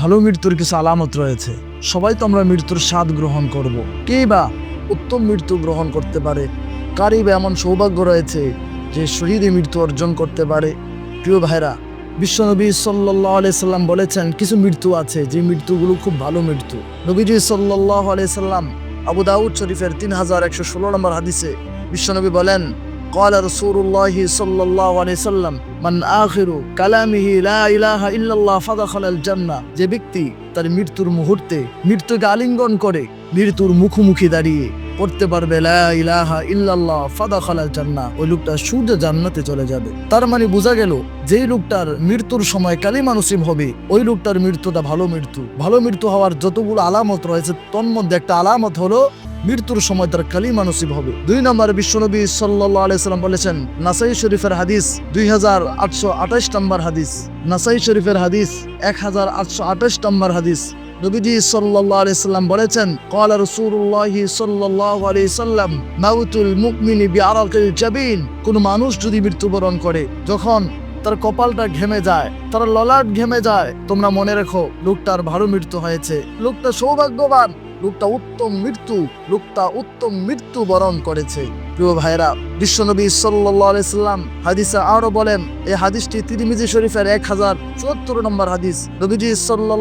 ভালো মৃত্যুর কিছু আলামত রয়েছে। সবাই তো আমরা মৃত্যুর স্বাদ গ্রহণ করব। কে বা উত্তম মৃত্যু গ্রহণ করতে পারে? কারই বা এমন সৌভাগ্য রয়েছে যে শহীদে মৃত্যু অর্জন করতে পারে। প্রিয় ভাইরা বিশ্বনবী সাল্লাহ আলাইসাল্লাম বলেছেন, কিছু মৃত্যু আছে যে মৃত্যুগুলো খুব ভালো মৃত্যু। নবীজি সাল্লাহ আলাইসাল্লাম আবু দাউদ শরীফের তিন হাজার একশো ষোলো নম্বর হাদিসে বিশ্বনবী বলেন قال رسول الله صلى الله عليه وسلم من آخر كلامه لا إله إلا الله فدخل الجنة যে ব্যক্তি তার মৃত্যুর মুহূর্তে মৃত্যুকে আলিঙ্গন করে মৃত্যুর মুখোমুখি দাঁড়িয়ে পড়তে পারবে লা ইলাহা ইল্লাল্লাহ ফাদাখালাল জান্নাহ ওই লোকটা সূর্য জান্নাতে চলে যাবে তার মানে বোঝা গেল যে লোকটার মৃত্যুর সময় কালিমা নসিব হবে ওই লোকটার মৃত্যুটা ভালো মৃত্যু ভালো মৃত্যু হওয়ার যতগুলো আলামত রয়েছে তন্মধ্যে একটা আলামত হলো মৃত্যুর সময় তার কালি মানসিক হবে। দুই নম্বর বিশ্বনবী সাল্লাহ আলাইসাল্লাম বলেছেন, নাসাই শরীফের হাদিস দুই হাজার আটশো আঠাশ নম্বর হাদিস। নাসাই শরীফের হাদিস এক হাজার আটশো আঠাশ নম্বর হাদিস। নবীজি সাল্লাল্লাহু আলাইহি সাল্লাম বলেছেন, ক্বালা রাসূলুল্লাহ সাল্লাল্লাহু আলাইহি সাল্লাম, মাউতুল মুমিনি বিআরাকিল জাবিন। কোন মানুষ যদি মৃত্যুবরণ করে, যখন তার কপালটা ঘেমে যায়, তার ললাট ঘেমে যায়, তোমরা মনে রেখো, লোকটার ভারু মৃত্যু হয়েছে। লোকটা সৌভাগ্যবান। লোকটা উত্তম মৃত্যু লোকটা উত্তম মৃত্যু বরণ করেছে। প্রিয় ভাইরা বিশ্বনবী সাল্লাম হাদিসা আরও বলেন, এই হাদিসটি তিরিমিজি শরীফের এক হাজার চুয়াত্তর নম্বর হাদিস। নবীজি সাল্লাহ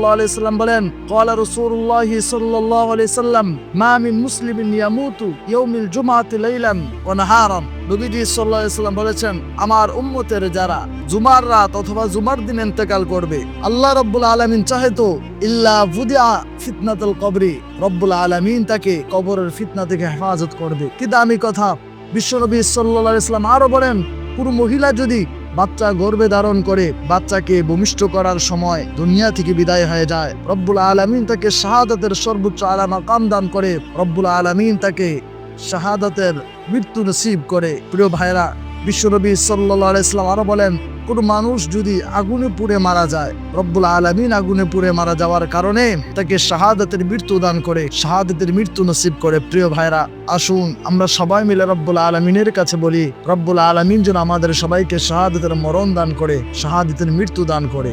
বলেন কলা রসুল্লাহ সাল্লাহ আলাইসাল্লাম মা মিন মুসলিমিন ইয়ামুতু ইয়াউমিল জুমাতি লাইলান ও নাহারান। নবীজি সাল্লাহ বলেছেন, আমার উম্মতের যারা জুমার রাত অথবা জুমার দিন ইন্তেকাল করবে, আল্লাহ রব্বুল আলমিন চাহে তো ইল্লা ভুদিয়া ফিতনাতুল কবরি। রব্বুল আলমিন তাকে কবরের ফিতনা থেকে হেফাজত করবে। কি দামি কথা বিশ্বনবী সাল্লা ইসলাম আরও আরও বলেন, কোনো মহিলা যদি বাচ্চা গর্বে ধারণ করে, বাচ্চাকে ভূমিষ্ঠ করার সময় দুনিয়া থেকে বিদায় হয়ে যায়, রব্বুল আলমিন তাকে শাহাদাতের সর্বোচ্চ আলা মাকাম দান করে, রব্বুল আলমিন তাকে শাহাদাতের মৃত্যু নসিব করে। প্রিয় ভাইরা বিশ্বনবী সাল্লা ইসলাম আরও আরও বলেন কোন মানুষ যদি আগুনে পুড়ে মারা যায়, রব্বুল আলমিন আগুনে পুড়ে মারা যাওয়ার কারণে তাকে শাহাদাতের মৃত্যু দান করে, শাহাদাতের মৃত্যু নসিব করে। প্রিয় ভাইরা আসুন আমরা সবাই মিলে রব্বুল আলমিনের কাছে বলি, রব্বুল আলমিন যেন আমাদের সবাইকে শাহাদাতের মরণ দান করে, শাহাদাতের মৃত্যু দান করে।